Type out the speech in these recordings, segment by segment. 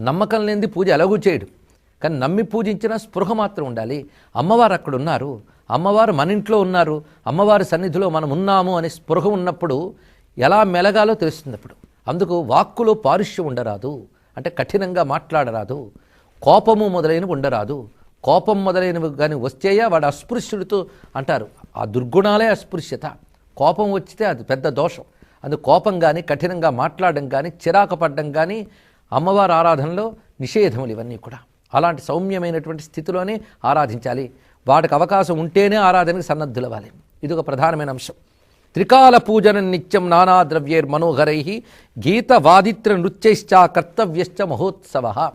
నమ్మకం లేనిది పూజ ఎలాగూ చేయడు. కానీ నమ్మి పూజించిన స్పృహ మాత్రం ఉండాలి. అమ్మవారు అక్కడ ఉన్నారు అమ్మవారు మన ఇంట్లో ఉన్నారు. అమ్మవారి సన్నిధిలో మనం ఉన్నాము అనే స్పృహ ఉన్నప్పుడు ఎలా మెలగాలో తెలుస్తుంది అప్పుడు. అందుకు వాక్కులో పారుష్యం ఉండరాదు. అంటే కఠినంగా మాట్లాడరాదు. కోపము మొదలైనవి ఉండరాదు. కోపం మొదలైనవి కానీ వస్తేయా వాడు అస్పృశ్యుడితో అంటారు. ఆ దుర్గుణాలే అస్పృశ్యత. కోపం వచ్చితే అది పెద్ద దోషం. అది కోపం కానీ కఠినంగా మాట్లాడడం కానీ చిరాకు పడడం కానీ అమ్మవారి ఆరాధనలో నిషేధములు ఇవన్నీ కూడా. అలాంటి సౌమ్యమైనటువంటి స్థితిలోనే ఆరాధించాలి. వాటికి అవకాశం ఉంటేనే ఆరాధనకి సన్నద్ధులవ్వాలి. ఇది ఒక ప్రధానమైన అంశం. త్రికాల పూజన నిత్యం నానా ద్రవ్యైర్ మనోహరై గీత వాదిత్ర నృత్యశ్చ కర్తవ్యశ్చ మహోత్సవ.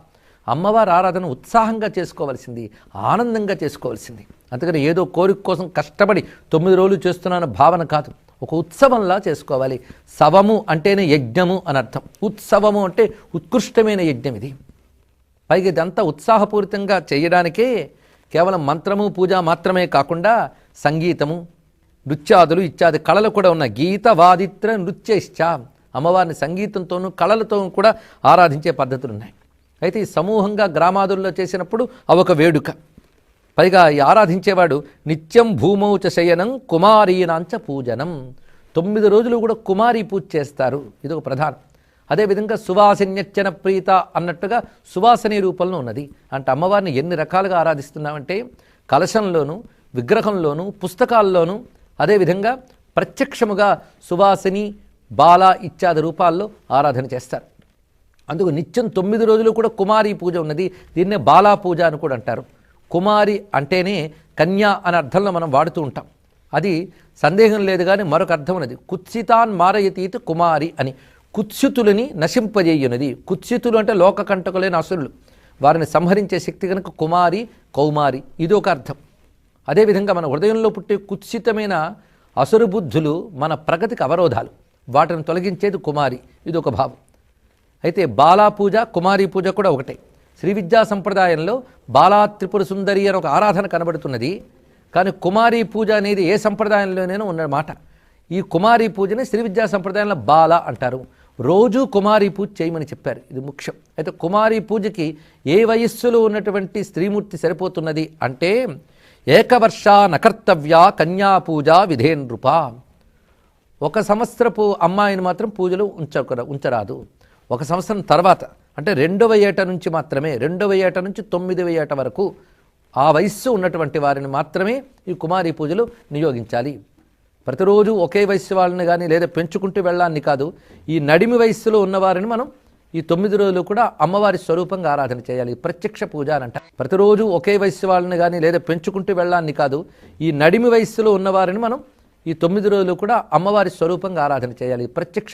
అమ్మవారి ఆరాధన ఉత్సాహంగా చేసుకోవాల్సింది ఆనందంగా చేసుకోవాల్సింది. అందుకని ఏదో కోరిక కోసం కష్టపడి తొమ్మిది రోజులు చేస్తున్నాన భావన కాదు. ఒక ఉత్సవంలా చేసుకోవాలి. సవము అంటేనే యజ్ఞము అని అర్థం. ఉత్సవము అంటే ఉత్కృష్టమైన యజ్ఞం ఇది. పైగా ఇదంతా ఉత్సాహపూరితంగా చేయడానికే కేవలం మంత్రము పూజ మాత్రమే కాకుండా సంగీతము నృత్యాదులు ఇత్యాది కళలు కూడా ఉన్న గీత వాదిత్ర నృత్యశ్చ. అమ్మవారిని సంగీతంతోనూ కళలతో కూడా ఆరాధించే పద్ధతులు ఉన్నాయి అయితే ఈ సమూహంగా గ్రామాదుల్లో చేసినప్పుడు అవొక వేడుక. పైగా ఈ ఆరాధించేవాడు నిత్యం భూమౌచ శయనం కుమారీనాంచ పూజనం. తొమ్మిది రోజులు కూడా కుమారి పూజ చేస్తారు. ఇది ఒక ప్రధానం. అదేవిధంగా సువాసిన్యచ్చన ప్రీత అన్నట్టుగా సువాసని రూపంలో ఉన్నది. అంటే అమ్మవారిని ఎన్ని రకాలుగా ఆరాధిస్తున్నామంటే కలశంలోను విగ్రహంలోను పుస్తకాల్లోనూ అదేవిధంగా ప్రత్యక్షముగా సువాసిని బాల ఇత్యాది రూపాల్లో ఆరాధన చేస్తారు. అందుకు నిత్యం తొమ్మిది రోజులు కూడా కుమారి పూజ ఉన్నది. దీన్నే బాలా పూజ అని కూడా అంటారు. కుమారి అంటేనే కన్యా అనే అర్థంలో మనం వాడుతూ ఉంటాం. అది సందేహం లేదు కానీ మరొక అర్థం ఉన్నది. కుత్సితాన్ మారయతీతి కుమారి అని. కుత్సితులని నశింపజేయునది కుత్సితులు అంటే లోకకంటకులైన అసురులు. వారిని సంహరించే శక్తి కనుక కుమారి కౌమారి. ఇది ఒక అర్థం. అదేవిధంగా మన హృదయంలో పుట్టే కుత్సితమైన అసురు బుద్ధులు మన ప్రగతికి అవరోధాలు. వాటిని తొలగించేది కుమారి. ఇది ఒక భావం. అయితే బాలా పూజ కుమారి పూజ కూడా ఒకటే. శ్రీ విద్యా సంప్రదాయంలో బాలా త్రిపుర సుందరి అని ఒక ఆరాధన కనబడుతున్నది. కానీ కుమారి పూజ అనేది ఏ సంప్రదాయంలోనైనా ఉన్నమాట. ఈ కుమారి పూజని శ్రీ విద్యా సంప్రదాయంలో బాల అంటారు. రోజు కుమారి పూజ చేయమని చెప్పారు. ఇది ముఖ్యం. అయితే కుమారి పూజకి ఏ వయస్సులో ఉన్నటువంటి స్త్రీమూర్తి సరిపోతున్నది అంటే ఏకవర్ష నకర్తవ్య కన్యా పూజ విధేనృప ఒక సంవత్సరపు అమ్మాయిని మాత్రం పూజలు ఉంచక ఉంచరాదు. ఒక సంవత్సరం తర్వాత అంటే రెండవ ఏట నుంచి మాత్రమే రెండవ ఏట నుంచి తొమ్మిదవ ఏట వరకు ఆ వయస్సు ఉన్నటువంటి వారిని మాత్రమే ఈ కుమారి పూజలు నియోగించాలి. ప్రతిరోజు ఒకే వయస్సు వాళ్ళని కానీ లేదా పెంచుకుంటూ వెళ్ళాలని కాదు ఈ నడిమి వయస్సులో ఉన్నవారిని మనం ఈ తొమ్మిది రోజులు కూడా అమ్మవారి స్వరూపంగా ఆరాధన చేయాలి. ప్రత్యక్ష పూజ అని అంట ప్రతిరోజు ఒకే వయస్సు వాళ్ళని కానీ లేదా పెంచుకుంటూ వెళ్ళాలని కాదు ఈ నడిమి వయస్సులో ఉన్నవారిని మనం ఈ తొమ్మిది రోజులు కూడా అమ్మవారి స్వరూపంగా ఆరాధన చేయాలి. ప్రత్యక్ష